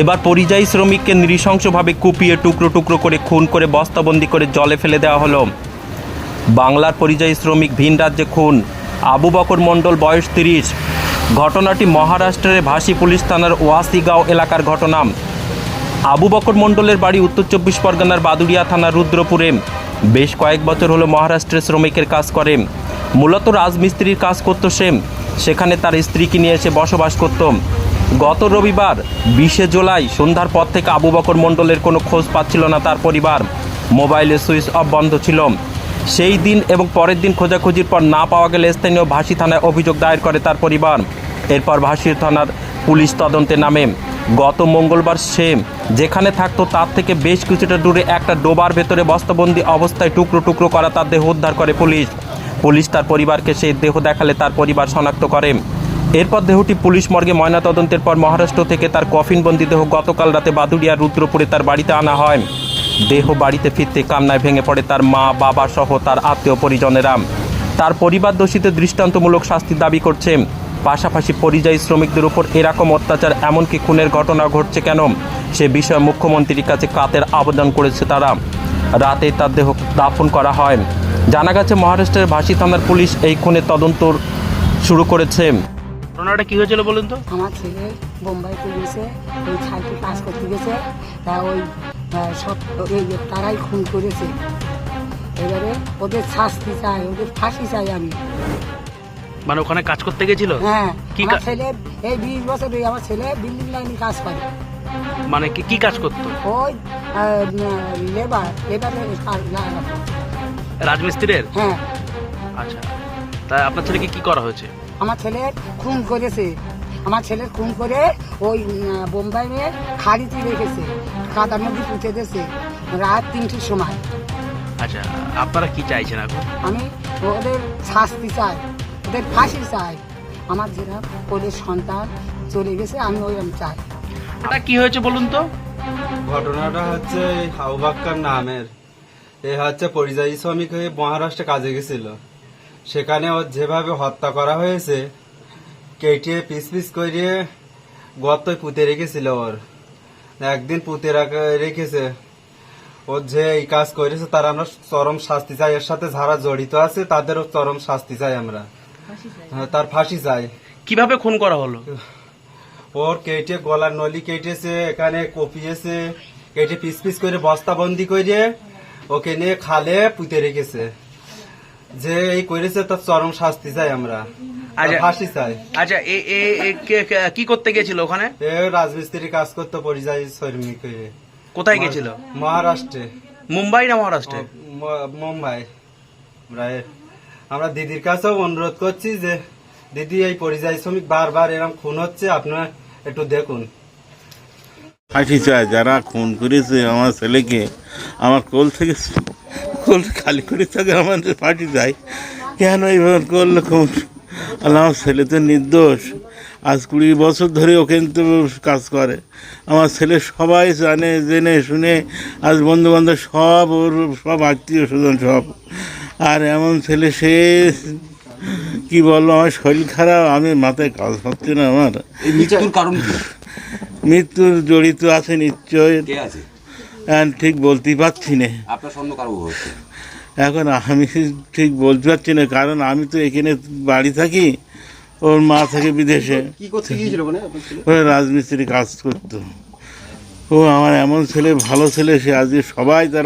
এবার পরিযায়ী শ্রমিককে নৃশংসভাবে কুপিয়ে টুকরো টুকরো করে খুন করে বস্তাবন্দি করে জলে ফেলে দেওয়া হলো। বাংলার পরিযায়ী শ্রমিক ভিন রাজ্যে খুন। আবু বকর মণ্ডল বয়স তিরিশ। ঘটনাটি মহারাষ্ট্রের ভাসি পুলিশ থানার ওয়াসিগাঁও এলাকার ঘটনা। আবু বকর মণ্ডলের বাড়ি উত্তর চব্বিশ পরগনার বাদুড়িয়া থানার রুদ্রপুরে। বেশ কয়েক বছর হলো মহারাষ্ট্রের শ্রমিকের কাজ করে। মূলত রাজমিস্ত্রির কাজ করতো সে। সেখানে তার স্ত্রীকে নিয়ে এসে বসবাস করত। গত রবিবার বিশে জুলাই সন্ধ্যার পর থেকে আবু বকর মণ্ডলের কোনো খোঁজ পাচ্ছিল না, তার পরিবার। মোবাইলে সুইচ অফ বন্ধ ছিল। সেই দিন এবং পরের দিন খোঁজাখুঁজির পর না পাওয়া গেলে স্থানীয় ভাসি থানায় অভিযোগ দায়ের করে তার পরিবার। এরপর ভাসির থানার পুলিশ তদন্তে নামে। গত মঙ্গলবার সে যেখানে থাকতো, তার থেকে বেশ কিছুটা দূরে একটা ডোবার ভেতরে বস্তাবন্দি অবস্থায় টুকরো টুকরো করা তার দেহ উদ্ধার করে পুলিশ। পুলিশ তার পরিবারকে সেই দেহ দেখালে তার পরিবার শনাক্ত করে। এরপর দেহটি পুলিশ মর্গে ময়নাতদন্তের পর মহারাষ্ট্র থেকে তার কফিনবন্দি দেহ গতকাল রাতে বাদুড়িয়া রুদ্রপুরে তার বাড়িতে আনা হয়। দেহ বাড়িতে ফিরতে কান্নায় ভেঙে পড়ে তার মা, বাবা সহ তার আত্মীয় পরিজনেরা। তার পরিবার দোষীদের দৃষ্টান্তমূলক শাস্তির দাবি করছে। পাশাপাশি পরিযায়ী শ্রমিকদের উপর এরকম অত্যাচার এমনকি খুনের ঘটনা ঘটছে কেন? সে বিষয়ে মুখ্যমন্ত্রীর কাছে কাতের আবেদন করেছে তারা। রাতে তার দেহ দাফন করা হয়। জানা গেছে, মহারাষ্ট্রের ভাসি থানার পুলিশ এই খুনের তদন্ত শুরু করেছে। ঘটনাটা কি হয়েছিল বলুন তো? আমার ছেলে বোম্বাইতে গেছে ওই ছাইতে কাজ করতে গেছে। তা ওই সব এই তারাই খুন করেছে। এবারে ওদের শাস্তি চাই ওদের ফাঁসি চাই আমি। মানে ওখানে কাজ করতে গেছিল? হ্যাঁ কি আমার ছেলে এই বিশ বছর এই আমার ছেলে বিল্ডিং লাইনে কাজ করে। মানে কি কি কাজ করতো? ওই লেবার লেবারের রাজমিস্ত্রির? হ্যাঁ। আচ্ছা। তা আপনার ছেলেকে কি করা হয়েছে? আমার ছেলে খুন করেছে। আমার ছেলে খুন করে ওই উম, বোম্বাইয়ে খাড়িতে রেখেছে কাদার মধ্যে পুঁতে দিয়েছে রাত তিনটের সময়। আচ্ছা আপনারা কি চাইছেন এখন? আমি ওদের শাস্তি চাই ওদের ফাঁসি চাই। আমার যেটা ওদের সন্তান চলে গেছে আমি ওইরকম চাই। এটা কি হয়েছে বলুন তো? ঘটনাটা হচ্ছে এই হাউবাক্কার নামের। এ হচ্ছে পরিযায়ী শ্রমিক হয়ে মহারাষ্ট্রে কাজে গেছিল। সেখানে ওর যেভাবে হত্যা করা হয়েছে কেটে পিস পিস করে গর্তয় পুঁতে রেখেছিল ওর। একদিন পুঁতে রেখেছে। ওর যে এই কাজ করেছে তার আমরা চরম শাস্তি চাই। এর সাথে যারা জড়িত আছে তাদেরও চরম শাস্তি চাই আমরা। হ্যাঁ, তার ফাঁসি চাই। কীভাবে খুন করা হলো? ওর কেটে গলার নলি কেটেছে এখানে কপিয়েছে কেটে পিস পিস করে বস্তা বন্দি করে ওকে নিয়ে খালে পুঁতে রেখেছে। যে এই করেছে তার চরম শাস্তি চাই আমরা। আচ্ছা। ফাঁসি চাই। আচ্ছা এ এ এ কে- কে- করতে গেছিল ওখানে? এ রাজমিস্ত্রি কাজ করতো পরিযায়ী শ্রমিক হয়ে কোথায় গেছিল? মহারাষ্ট্রে। মুম্বাই না মহারাষ্ট্রে? ম- মুম্বাই। আমরা এ- আমরা দিদির কাছেও অনুরোধ করছি যে দিদি এই পরিযায়ী শ্রমিক বারবার এরকম খুন হচ্ছে আপনারা একটু দেখুন। ফাঁসি চায় যারা খুন করেছে আমার ছেলেকে আমার কোল থেকে খালি করে থাকে আমাদের পার্টি চাই কেন এইভাবে করল আল্লাহ আমার ছেলে তো নির্দোষ। আজ কুড়ি বছর ধরে ওখানে তো কাজ করে। আমার ছেলে সবাই জানে জেনে শুনে। আজ বন্ধু বান্ধব সব ওর সব আত্মীয় স্বজন সব। আর এমন ছেলে সে কি বলল আমার শরীর খারাপ আমি মাথায় কাজ হচ্ছে না আমার। মৃত্যুর কারণ মৃত্যুর জড়িত আছে নিশ্চয় আছে? ঠিক বলতে পারছি না। আপনার স্বর্ণ কারও হচ্ছে? এখন আমি ঠিক বলতে পারছি না কারণ আমি তো এখানে বাড়ি থাকি ওর মা থাকে বিদেশে। কি করতে গিয়েছিল ওখানে? আপনার ছেলে? ও রাজমিস্ত্রি কাজ করতো। ও আমার এমন ছেলে ভালো ছেলে সে আজকে সবাই তারা